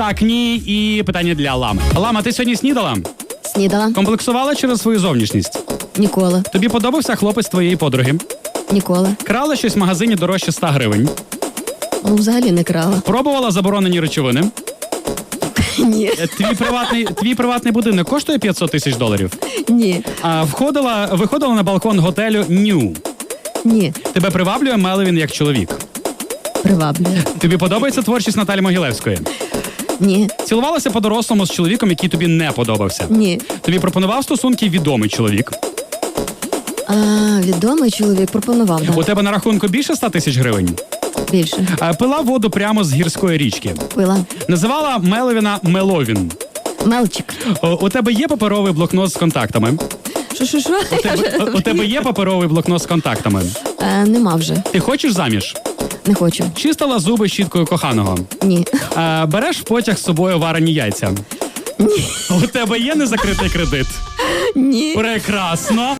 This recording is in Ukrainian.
Так, ні. І питання для лами. Лама, ти сьогодні снідала? Снідала. Комплексувала через свою зовнішність. Ніколи. Тобі подобався хлопець твоєї подруги? Ніколи. Крала щось в магазині дорожче 100 гривень. Ну, взагалі не крала. Пробувала заборонені речовини. Ні. Е, Твій приватний, твій приватний будинок коштує 500 тисяч доларів. Ні. А входила, виходила на балкон готелю Ню. Ні. Тебе приваблює Мелевін як чоловік. Приваблює. Тобі подобається творчість Наталі Могилевської? Ні. Цілувалася по-дорослому з чоловіком, який тобі не подобався. Ні. Тобі пропонував стосунки відомий чоловік. А, відомий чоловік пропонував У тебе на рахунку більше 100 тисяч гривень. більше. А, Пила воду прямо з гірської річки. Пила. Називала Мелевіна Меловін. Мелчик. О, У тебе є паперовий блокнот з контактами. Що, що, що? У тебе, у тебе є паперовий блокнот з контактами. Е, нема вже. Ти хочеш заміж? Не хочу. Чистила зуби щіткою коханого. Ні. А, береш в потяг з собою варені яйця. Ні. У тебе є незакритий кредит. Ні. Прекрасно.